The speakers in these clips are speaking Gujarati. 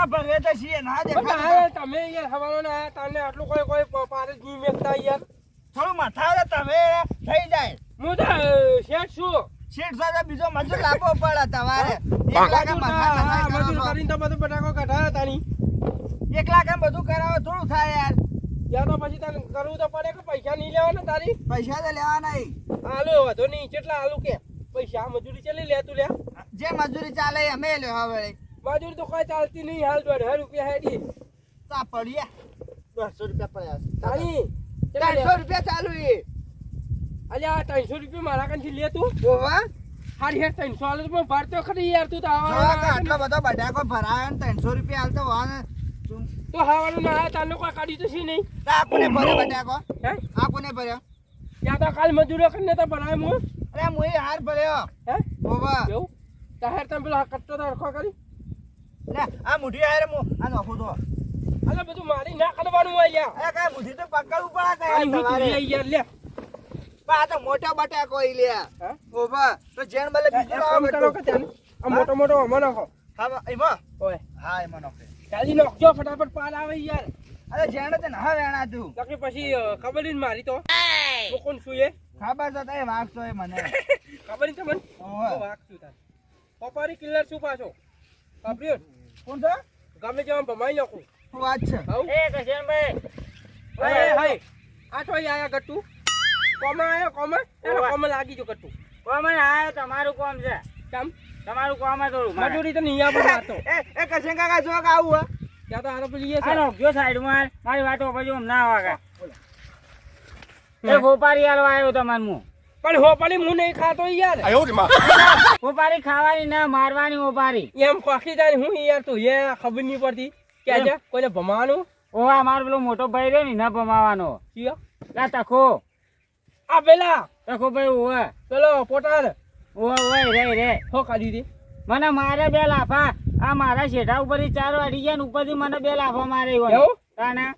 કાકા ભરે તો છીએ ના દેખાય તમે યાર હવાનો ના તમને આટલું કોઈ કોઈ પારે જી મેકતા યાર થોડું માથા તમે થઈ જાય. હું તો શેઠ છું. શેઠ સાથે બીજો મજૂર લાવવો પડે તમારે. એક લાખ મજૂર કરીને તો બધું બટાકો કઢાયા તાની. એક લાખ એમ બધું કરાવો થોડું થાય યાર. યા તો પછી તને કરવું તો પડે કે પૈસા નહીં લેવાના તારી? પૈસા તો લેવા નહીં આલુ વધો નહીં. કેટલા આલુ કે? પૈસા મજૂરી ચાલી લે તું લે જે મજૂરી ચાલે અમે લેવા વળે મજૂરી તો કોઈ ચાલતી નહીં હાલ દોઢ રૂપિયા હેડી તા પડ્યા દોઢસો રૂપિયા પડ્યા તારી? ત્રણસો રૂપિયા ચાલુ એ અલ્યા ત્રણસો રૂપિયા મારા કાનથી લે તું. ઓવા હારી હેઠ ત્રણસો તો પણ ભરતો ખરી યાર તું તો આટલો બધો બટાકો ભરાયો ને ત્રણસો રૂપિયા હાલતો વાને. તો હાવાનું ના તારનો કોઈ કાઢી તો છે નહીં. તો આ કોને ભર્યો બટાકો હે? આ કોને ભર્યો? ત્યાં તો કાલ મજૂરો કરીને તો ભરાય મુ. અરે હું હાર ભર્યો. હે? ઓવા કેવું તાહેર તમે પેલો કટ્ટો તો કરી. લે આ મુઠી આયરે હું આ નોખું તો. અલે બધું મારી ના કરવાનું હોય યાર. કાંઈ મુઠી તો પકડવું પડે કાંઈ તું તમારે યાર લે. પણ આ તો મોટા બટાકો ઈ લે. હે? તો જેણ બલે બીજું કામ કરો કે બધું. આ મોટો મોટો અમો નાખો. હા એમાં? ઓય. હા એમાં નોખે. ચાલી નાખજો ફટાફટ પાલ આવે યાર. અરે જેણ તે ના વેણા તું. બાકી પછી ખબર નહીં મારી તો. હું કોણ છું એ? ખબર તો તઈ વાગતો એ મને. ખબર નહીં તમને? ઓ વાગ છું તાર. પપારી કિલ્લર શું પાછો. ખબર કોણ છે? ગમે જેવા ભમાઈ નાખું. શું વાત છે? એ કશનભાઈ હાય હાય આ તો આયા ગટ્ટુ. કોમાં આયો કોમાં? એનો. કોમાં લાગી જો ગટ્ટુ. કોમન આ તમારું કોમ છે. કેમ? તમારું કોમ જ થોડું મજૂરી તો નહીં આપો મારતો એ એ કશે કાકા જો કે આવું હે. ત્યાં તો હારો પેલી એ છે. હાલો જો સાઈડમાં મારી વાતો પછી ના વાગે. એ ગોપારી આવ્યો તમારું હું. પણ હોપાલી હું નહીં ખાતો યાર. ગોપારી ખાવાની ના મારવાની ગોપારી એમ ખોખી જાય હું યાર તું એ ખબર નહીં પડતી. કે આજે કોઈને ભમાવાનું? ઓવા મારો પેલો મોટો ભાઈ રહ્યો ને ના ભમાવાનો. કયો? લા તખો. આ પેલા. તખો ભાઈ ઓવે. પેલો પોટાર ઓવે ઓવે રે રે હો કાઢી દે. મને મારે બે લાફા. આ મારા શેઠા ઉપરથી ચાર વાડી ગયા ને ઉપરથી મને બે લાફા મારે?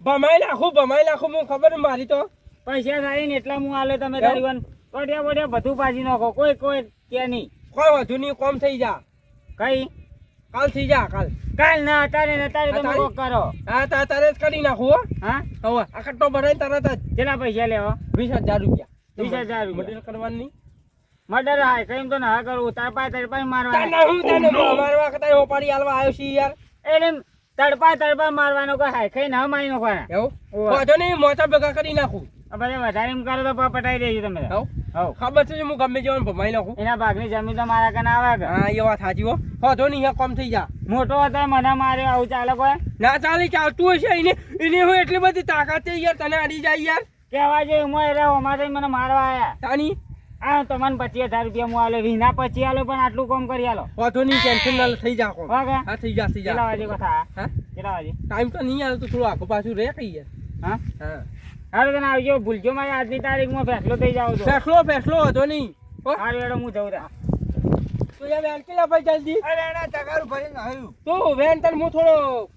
ભમાઈ નાખું ભમાઈ નાખું હું ખબર મારી તો. પૈસા થાય ને એટલા હું આલે તમે તારી વન વડિયા બધું પાછી નાખો. કોઈ કોઈ કે નહીં. કોઈ વધુ નહીં કોમ થઈ જા. કઈ? કાલ થઈ જા કાલ. કાલ ના અત્યારે ને અત્યારે તમે કોક કરો. હા તા તારે જ કરી નાખો હા. હવે આ કટ્ટો ભરાઈને તરત જ. કેટલા પૈસા લેવો વીસ હજાર રૂપિયા. વીસ હજાર રૂપિયા. કરવાનું? મર્ડર હાય કઈ તો ના કરું. તડપાય તડપાય મારવાનો. તાના હું તને મારવા કતાય હોપાડી હાલવા આવ્યો છે યાર? એટલે તડપાય તડપાય મારવાનો કોઈ હાય કઈ ના મારી નાખવાના. એવું. વાંધો નહીં મોટા ભેગા કરી નાખું. આ વધારે એમ કરો તો પ- પટાઈ દેજો તમે. ખબર છે હું ગમે જવાનું ભમાઈ નાખું? એના ભાગની જમીન તો મારા કને આવે કે? હા એ વાત સાચી હો. વાંધો નહીં કોમ થઈ જા. મોટો હતો મને માર્યો આવું ચાલે કોઈ? ના ચાલી ચાલતું હશે એને એને હું એટલી બધી તાકાત છે યાર તને અડી જાય યાર. કહેવા જેવું મોય રહ્યો અમારે મને મારવા આયા. તાની? આ તમને પચીસ હજાર રૂપિયા હું આલો વિના પચી આલો પણ આટલું કોમ કરી આલો. વાંધો નહીં ટેન્શન ના થઈ જા કોમ. હા થઈ જા થઈ કેટલા જા વાગે કથા હા? કેટલા વાગે? ટાઈમ તો નહીં હાલતું થોડું આખું પાછું રે કહીએ. હા? હા. હારું તને આવજો ભૂલજો મારી આજની તારીખમાં ફેસલો થઈ જાવ તો ફેસલો ફેસલો હતો નહીં. હાલ હારું એડો હું જઉં રહ્યા તું યાર વેન કે ભાઈ જલ્દી? અરે એના તગારું ભરીને આવ્યું. તો વેન તને હું થોડો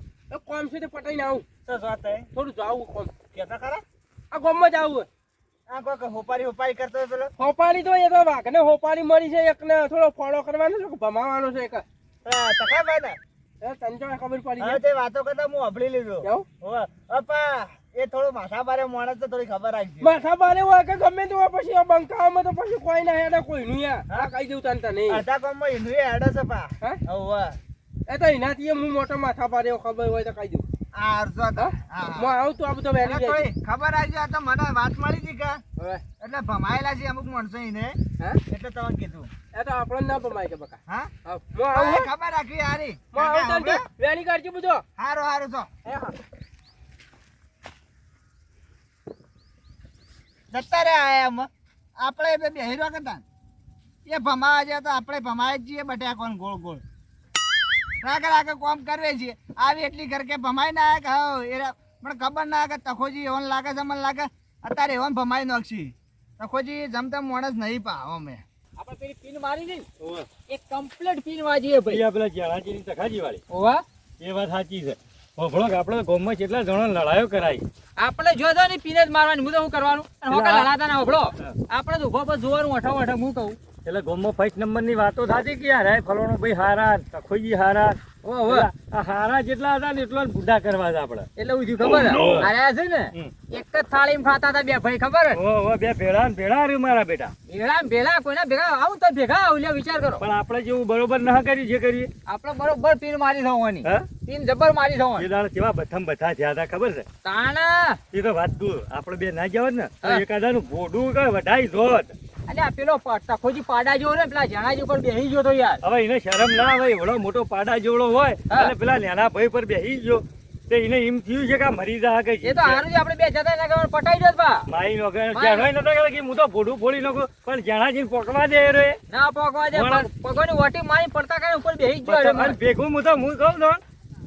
કોમ સુધી તે પટાઈને આવું. તો શું હે થોડું જાવું કોમ. કેતા ખરા? આ ગામમાં જાવું આ કોઈ હોપારી હોપારી કરતો પેલો. હોપારી તો એ તો વાઘને હોપારી મળી છે એક ને થોડો ફોડો કરવાનો છે કે ભમાવાનો છે એક. તકા ભાઈ ને તને જો ખબર પડી તે વાતો કરતા હું અભળી લીધો. કેવું. અપા. એ થોડો માથા બારે માણસ તો થોડી ખબર આવી માથા બારે હોય કે ગમે તે હોય પછી આ બંકાવામાં તો પછી કોઈ ના હેડે કોઈ નું હા? કઈ દેવું તને નહીં અડધા કામમાં ઈંડુએ હેડે છે પા. હા? એ તો એનાથી હું મોટો માથા બારે ખબર હોય તો કઈ દઉં. આ અડધો. હા? આવું તો આ બધો વેલી જાય. ખબર આવી તો મને વાત મળી હતી કે. એટલે ભમાયેલા છે અમુક માણસો એને. એટલે તમે કીધું. એ તો આપણને ના ભમાય કે બકા. હા? હા હું આવું ખબર રાખી હારી. હું આવું તને તો કાઢજો બધો. હારો હારો છો હે. જતા રે આયા એમ. આપણે બે બેહી રહ્યા કરતા. એ ભમાવા જાય તો આપણે ભમાય જ છીએ કોણ ગોળ ગોળ. રાગે રાગે કોમ કરીએ છીએ. આવી એટલી ઘર કે ભમાઈ ના કે હા એ પણ મને ખબર ના કે તખોજી એવન લાગે છે મને લાગે અત્યારે એવન ભમાઈ નાખશી. તખોજી જમતમ માણસ નહીં પાવ અમે. આપણે પેલી પિન મારી ને? એક કમ્પ્લીટ પિન વાજીએ ભાઈ. પેલા જ્યાળાજીની તખાજી વાળી. ઓવા એ વાત સાચી છે. હોભળો કે આપણે ગોમમાં કેટલા જણા લડાયો કરાય આપણે જો તો ને પીને જ મારવાની હું તો શું કરવાનું? અને હોકા લડાતા ના હોભળો આપણે તો ઊભો પર જોવાનું અઠા અઠા હું કહું. એટલે ગોમમાં ફર્સ્ટ નંબરની વાતો થતી કે યાર ફલાણો ભાઈ હારા તખોજી હારા. ઓ હવે. આ હારા જેટલા હતા ને એટલા બુઢા કરવા હતા આપડે એટલે હું થયું ખબર? હે? છે ને એક જ થાળી ખાતા હતા બે ભાઈ ખબર? હે? ઓ ઓ બે ભેળા ને ભેળા રહ્યું મારા બેટા. ભેળા ને ભેળા કોઈના ભેગા આવું તો ભેગા આવું લ્યો વિચાર કરો. પણ આપણે જેવું બરોબર ના કરી જે કરીએ. આપણે બરોબર પીન મારી થવાની. હા? પીન જબર મારી એ થવાની દાડા કેવા બથમ બથા થયા હતા ખબર છે? તાણા! એ તો વાત દૂર. આપણે બે ના ગયા હોત ને તો નું એકાદાનું ભોડું કઈ વઢાઈ જોત અને આ પેલો તખોજી પાડા જેવો ને પેલા જણાજી ઉપર બેહી ગયો તો યાર. હવે એને શરમ ના આવે એવડો મોટો પાડા જેવડો હોય અને પેલા નાના ભાઈ પર બેસી ગયો. તે એને એમ થયું છે કે મરી જા કે એ તો હારું છે આપણે બે જતા ના કરતાં પટાઈ દોત બા માઈ નો માઈ. જાણવાય નતો કે કે હું તો ભોડું ફોડી નાખું પણ જાણાજી પોકવા દે રે. ના પોકવા દે. પગોની વટી મારી પડતા કાઈ ઉપર બેહી જ ગયો ભેગું હું તો હું કહું ને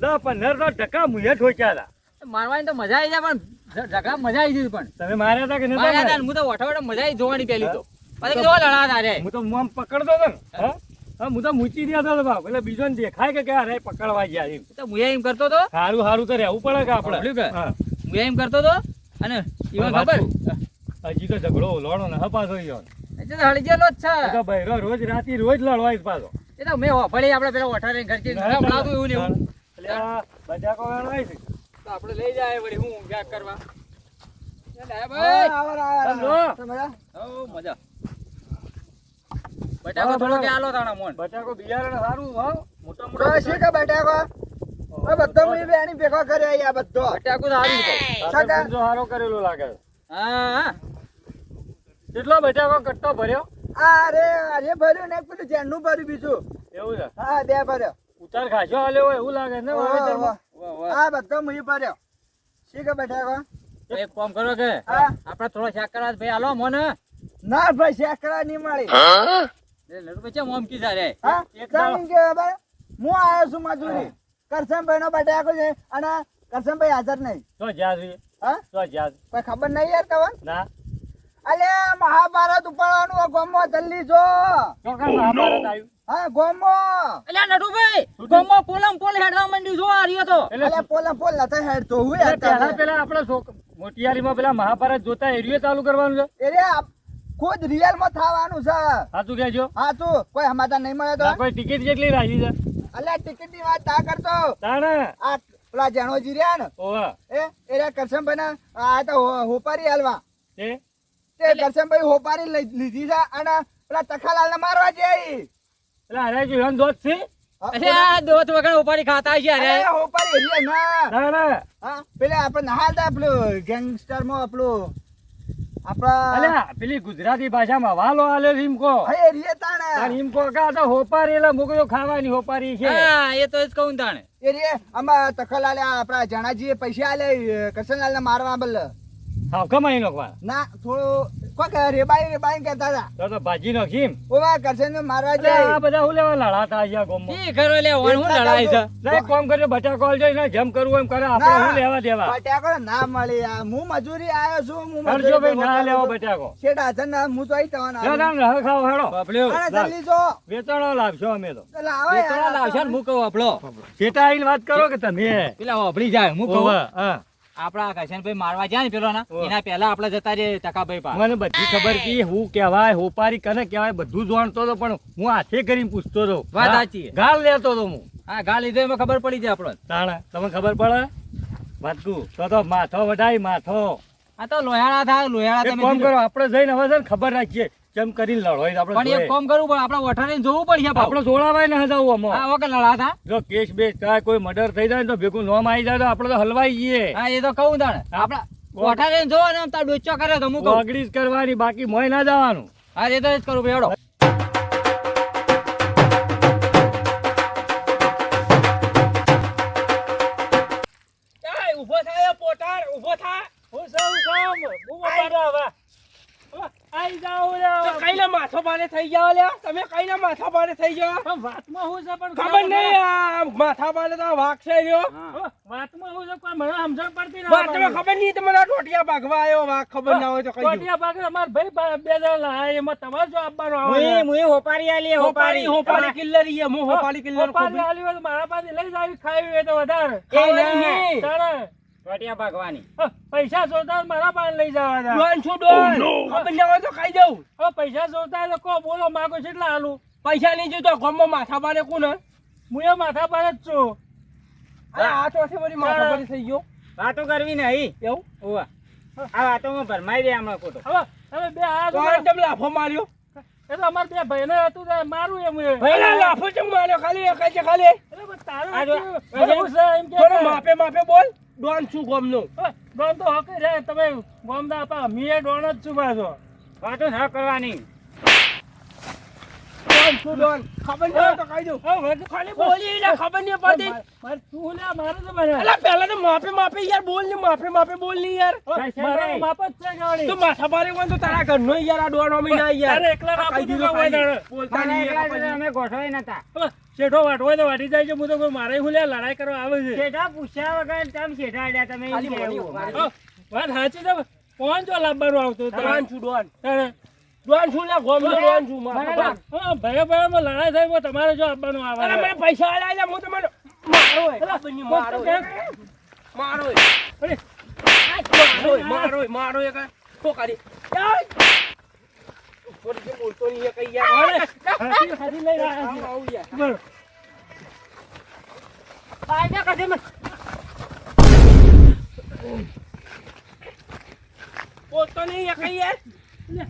દસ પંદર તો ટકા મુએ ઠોક્યા હતા મારવાની તો મજા આવી જાય પણ જગા મજા આવી ગઈ પણ. તમે માર્યા હતા કે નહીં માર્યા હતા હું તો વઠાવડે મજા આવી જોવાની પેલી તો. પછી કેવો લડાતા રે? હું તો મોમ પકડતો હતો ને હા? હા હું તો મૂચી દેતો હતો બાપ એટલે બીજો દેખાય કે કે અરે પકડવા ગયા એમ. તો હું એમ કરતો તો? સારું સારું તો રહેવું પડે કે આપણે. સાંભળ્યું કે? હા. હું એમ કરતો તો? અને ઈવન ખબર? હજી તો ઝઘડો લડો ને હપાસો યો એ તો જ છે. તો બૈરો રોજ રાતી રોજ લડવાય પાછો. એ તો મેં હોભળી આપણે પેલા વઠારે ઘરથી સંભળાવતું એવું ને એવું. એટલે આ બજાકો વેણવાય છે. તો આપણે લઈ જાય વળી હું વ્યાગ કરવા. મજા. બટાકો થોડો કે આલો તાણા મોન. બચાકો બિયારણ સારું હા. મોટા મોટા શું કે બટાકો? આ બધો મેં બી આની ભેગો કર્યો બધો. બટાકો સારું છે. આ સગા. હારો કરેલો લાગે. હા. હા કેટલો બચાકો કટ્ટો ભર્યો? અરે અરે ભર્યું ને પેલું ઝેરનું ભર્યું બીજું. એવું છે? હા બે ભર્યો. ઉતાર ખાશો હોય એવું લાગે ને. આ બધો મુઈ ભર્યો. શું કે બટાકો? એક કામ કરો કે હા. આપણે થોડો શાક કરવા ભાઈ આલો મને. ના ભાઈ શેકડા નહીં મળી. હા? એક ચાલ કે ભાઈ હું આવ્યો છું મજૂરી. કરશનભાઈ નો બટાકો છે અને કરશનભાઈ હાજર નહીં. તો જ્યાં છે હા? તો જ્યાં કોઈ ખબર નહીં યાર કવન ના. અલે મહાભારત ઉપાડવાનું ગોમો જલ્દી જો. મહાભારત આવ્યું? હા ગોમમાં એટલે નટુભાઈ ગોમો પોલમ પોલ હેડવા માંડ્યું જો આર્યો તો. એટલે પોલ નતા હેડ હું એટલે યાર પહેલા તમે. પેલા આપણે મોટિયારીમાં પેલા મહાભારત જોતા એરિયો ચાલુ કરવાનું છે. ખુદ રિયલમાં થવાનું છે. સાચું કહેજો. હા તું કોઈ હમાતા નહીં મળે તો? કોઈ ટિકિટ કેટલી રાખી છે. અલ્યા ટિકિટની વાત તા કરતો. તાણે? આ પેલા જાણોજી રહ્યા ને? ઓવા એ એ રહ્યા કરશનભાઈ ના આ તો હોપારી હાલવા. તે? તે કરશનભાઈ હોપારી લીધી છે અને પેલા તખાલાલ ને મારવા જઈ એટલે અરે જો એમ દોત છે? પેલા આ દોત વગર ઉપાડી ખાતા છે અરે. અરે ના. ના ના આપણે નહાલતા પેલું ગેંગસ્ટરમાં પેલું આપડા અલ્યા પેલી ગુજરાતી ભાષામાં વાલો આલે હિમકો અરે રે તાણે. તાણ ઈમ કા તો હોપારી એટલે મુકજો ખાવાની હોપારી છે. હા એ તો જ કહું તાણે. એ રે આમાં તખલ આલે આપણા જણાજી પૈસા આલે કરશનલાલ ને મારવા બલ હાવ કમાઈ નો ના થોડું કોક રેબાઈ રેબાઈ કહેતા હતા. તો તો ભાજી નાખી ઓવા કરશન ને મારવા એટલે આ બધા હું લેવા લડાતા છે આ ઈ ખરો લે હું લડાઈ છે ના, એક કામ કરજો બટાકો આલજો ને જેમ કરવું એમ કરે આપણે ના. હું લેવા દેવા? બટાકો ના મળે હું મજૂરી આયો છું હું કરજો ભાઈ ના લેવો બટાકો. શેઠ હાજર ના હું તો આવી જવાનો જો તાણ રહ ખાવ હેડો. બાપલ્યો અરે જલ્દી જો. વેચાણો લાવશો અમે તો. લાવો તો યાર ને હું કહું આપણો વાત કરો કે તમે? પેલા હોભળી જાય હું કહું. હા. આપડા કશનભાઈ મારવા જાય ને પેલો એના પહેલા આપણે જતા રે ટકાભાઈ પા મને બધી ખબર હતી હું કહેવાય હોપારી કને કહેવાય બધું જાણતો હતો પણ હું હાથે કરીને પૂછતો હતો વાત સાચી. ગાળ લેતો હતો હું. હા ગાળ લીધો એમાં ખબર પડી જાય આપણને. તાણા તમને ખબર પડે? વાતકું તો તો માથો વઢાય માથો. આ તો લોહાણા થાય લોહાણા તમે કામ કરો આપણે જઈને હવે છે ને ખબર રાખીએ. જેમ કરીને લડો આપણે પણ એક કામ કરવું પણ આપણે વઠારે જોવું પડશે. આપણે જોડાવાય ને હજાવું અમો હા ઓકે લડાતા જો કેસ બેસ થાય કોઈ મર્ડર થઈ જાય તો ભેગું નોમ આવી જાય તો આપણે તો હલવાઈ જઈએ. હા એ તો કહું તાણે. આપણે વઠારે જો ને તાર ડોચો કરે તો હું જ કરવાની બાકી મોય ના જવાનું. હા એ તો જ કરું ભાઈ પાને થઈ જાવ લ્યા. તમે કઈના માથા પાને થઈ જાવ પણ વાતમાં હું છે પણ ખબર નહીં આ માથા પાને તો છે રહ્યો વાતમાં હું છે પણ મને સમજણ પડતી ના વાત તમે ખબર નહીં તમારા ટોટિયા ભાગવા આવ્યો વાઘ ખબર ના હોય તો કઈ ટોટિયા ભાગે અમાર ભાઈ બા- જણ લાયા, એમાં તમારે જો આપવાનો આવે હું હું હોપારી આલી હોપારી હોપારી. કિલ્લરી છે હું હોપારી કિલ્લર હોપારી આલી હોય તો મારા પાસે લઈ જાવી ખાવી હોય તો વધારે. એ નહીં. તાણે. ચોટિયા ભાગવાની. પૈસા જોતા મારા પાસે લઈ જવા દા. ડોન છું ડોન. ખબર ના હોય તો ખાઈ દઉં હવે પૈસા જોતા તો કો બોલો માગો કેટલા હાલું પૈસા નહીં જોતો ગમમાં માથા પાડે કોણ હે? હું એ માથા પર જ છું. અરે આ તો છે બધી માથા પાડે થઈ ગયો. વાતો કરવી નહીં એવું? ઓવા આ વાતોમાં ભરમાઈ દે હમણાં ખોટો. હવે તમે બે આ તો લાફો માર્યો? એ તો અમારે બે ભાઈને હતું તો મારું એમ એ. ભાઈ લાફો ચમ માર્યો? ખાલી એક જ છે ખાલી. એટલે તારું છે એમ કે માપે માપે બોલ. ડોન છું ગમનો? ડોન તો હકી રે તમે ગોમદા આપા મીએ ડોન જ છું પાછો. વાતો ના કરવાની. ડોન છું ડોન? ખબર નહીં તો કહી દઉં. ખાલી બોલી એટલે ખબર નહીં પડતી. માર- તું ને મારે તો મને અલા પહેલા તો માફી માફી યાર બોલ ને માફી માફી બોલ ને યાર. મારા માફ જ છે ગાડી તું માથા પાડે કોઈ તો તારા ઘરનો યાર આ ડોન અમી ના યાર. અરે એકલા રાખું દીધું, હોય? બોલતા નહીં અમે ગોઠવાય નતા. શેઠો વાટવો તો વાટી જાય છે. હું તો કોઈ મારે હું લે લડાઈ કરવા આવે છે. શેઠા પૂછ્યા વગર તમે શેઠા આડ્યા તમે? વાત સાચી છે. કોણ જો લાવવાનું આવતું? ડોન છું ડોન ડોન છું લ્યા ગોમ ડોન છું મારા ભાઈ ભાઈ માં લડાઈ થાય તો તમારે જો આપવાનું આવે. અરે મને પૈસા આલ્યા છે હું તમારો મારો મારો. મારો અરે, મારો મારો મારો એક કાંઈ. તો. થોડી બોલતો નહીં કઈ યાર. હાથી- હાથી લઈને આવ્યા છે. આવું યાર. બોલો. બોલતો નહીં કઈ યાર. લે,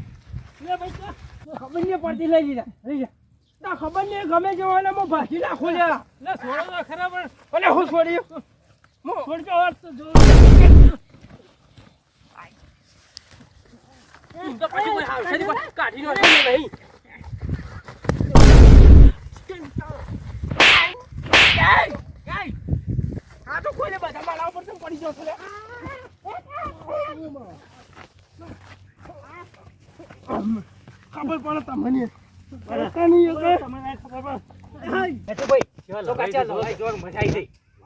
લે ભાઈ, લે. ખબર નહીં પડતી લઈ લીધા લઈ જા. ના ખબર નહીં ગમે જવાના હું ભાજી નાખો. લે, છોડો તો ખરા પણ. અને હું છોડ્યું હું- છોડજો વાત તો જો. તો પછી કોઈ આવશે નહીં, કોઈ કાઢી નો નહીં આ તો કોઈને બધા મારા ઉપર કેમ પડી જશો ખબર પડે તમને નહીં એટલે. તમને ખબર પડે.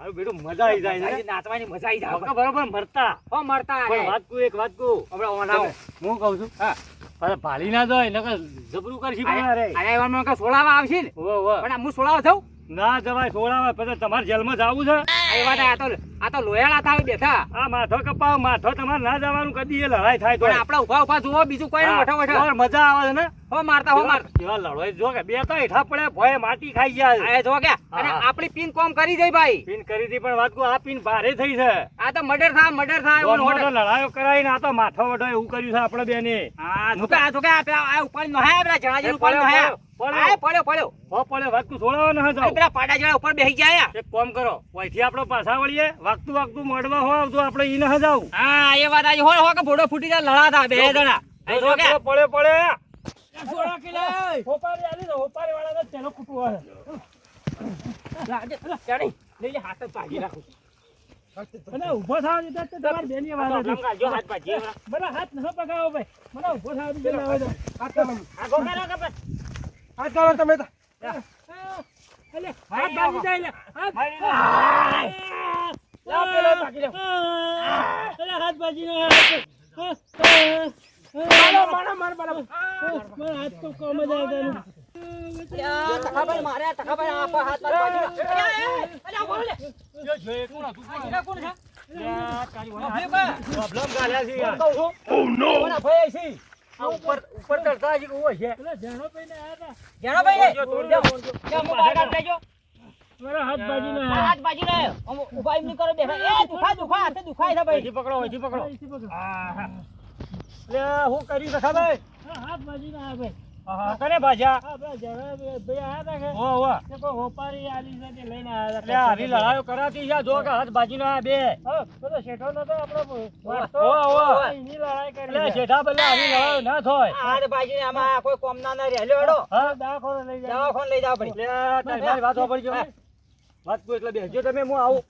મારું બેટું મજા આવી જાય છે. નાચવાની મજા આવી પક્કા બરોબર મરતા હો પણ વાત એક વાત. હમણાં ઓનાવો. હું કહું છું હા. પાછા ભાળી ના જાય નકર જબરું કરશી. અરે સોલાવા આવશે ને. પણ હું સોલાવા થઉં ના જવાય સોળાવા પછી તમારે જેલમાં જવું છે એ વાત આ તો આ તો લોયાળા થાય બેઠા. આ માથો કપાવ માથો તમારે ના જવાનું કદી એ લડાઈ થાય તો પણ આપડા ઊભા ઊભા જુઓ બીજું કોઈ વઠો વઠો. મજા આવે છે ને? હો મારતા હો મારતા કેવા લડવાઈ જો કે બે તો હેઠા પડે ભોય માટી ખાઈ ગયા એ જો કે અને આપણી પીન કોમ કરી દઈ ભાઈ. પીન કરી દી પણ વાત કો આ પિન ભારે થઈ છે. આ તો મર્ડર થાય મર્ડર થાય તો ઓલો મોટો. લડાયો કરાવીને આ તો માથો વઢો એવું કર્યું છે આપણે બેને. હા જો કે આ જો કે આ ઉપર નો હે પેલા જણાજી ઉપર નો હે પડ્યો, પડ્યો પડ્યો. હો પડ્યો વાત કો છોડાવો ન અરે જાવ પેલા પાડા જેવા ઉપર બેહી ગયા એક કોમ કરો અહીંથી આપણો પાછા વળીએ વાગતું વાગતું મળવા હોય તો આપણે ઈ ના જાવ હા એ વાત આજે હોય હો કે ભોડો ફૂટી જાય લડાતા બે જણા પડે પડે સોળા કિલા. હોપારી આલી તો હોપારી વાળાને તેનો કૂટવો હોય. ચાણી. લઈ હાથ જ ભાજી નાખું. અને થવા દીધા તો તમારી બેની વાત હતી. જો હાથ પાછી મને હાથ ન પકાવો ભાઈ મને થવા દીધો હાથ કે હાથ તમે તો. હાથ ભાગી જાય હાથ. લાવ પેલો ભાગી લે. અલે, હાથ ભાજી ના હાથ. મારો, મારો, મારો, મારો. હાથ તો કોમ જ આવતા તખાભાઈ મારે તખાભાઈ આપા હાથ માર બાજુ અરે બોલ લે. આ કોણ છે? પ્રોબ્લેમ ગાલ્યા છે યાર. કોના ભાઈ છે? ઉપર ઉપર ચડતા હજી કેવું હશે અલે, જાણો ભાઈને આયા હતા. જાણો ભાઈ તોડજો, તોડજો. ક્યાં હું બહાર કાઢ લેજો મારા હાથ ના. બાજી લે ઊભા એમ કરો બેઠા એ દુખા દુખા હાથે દુખાય છે ભાઈ. પકડો અહીંથી પકડો. અહીંથી લે હું કરી સખા ભાઈ? હાથ ભાજી ના ભાઈ. આહા, કને ભાજ્યા હા ભાઈ જાણો ભાઈ આયા હતા કે? ઓ ઓ તે કોઈ હોપારી આલી છે લઈને આયા હતા. લડાયો કરાતી છે. જો કે હાથ બાજીનો આ બે. પેલો શેઠો નતો આપણો વારસો. ઓવા, ઓવા. એની લડાઈ કરી લે શેઠા પેલા હારી લડાયો ના થોય. હાથ બાજી આમાં કોઈ કોમના ના ના રહેલો હેડો હા? દવાખાને લઈ જાય. દવાખાને લઈ જાવ પડી લે તારી વાત સાંભળજો. વાત કોઈ એટલે બેસજો તમે હું આવું.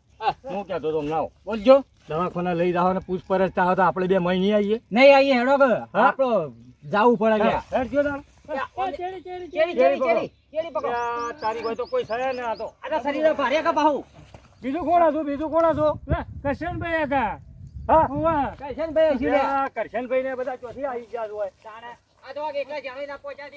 હું. કહેતો તો ના બોલજો. દવાખાના લઈ જાવ ને પૂછપરછ ચાહો તો આપણે બે મહી નહીં આવીએ. નહીં આવીએ હેડો કે. આપણો જાવું પડે ગયા હેડજો તાણ તારી કોઈ તો કોઈ સયા ને આ તો. આ શરીર ભારે કા બાહુ? બીજું કોણ હતું? બીજું કોણ હતું? કરશનભાઈ હતા. હા? કરશનભાઈ હશે કરશનભાઈ ને બધા ચોથી આવી ગયા હોય આ તો એકલા જાણી ના પહોંચ્યા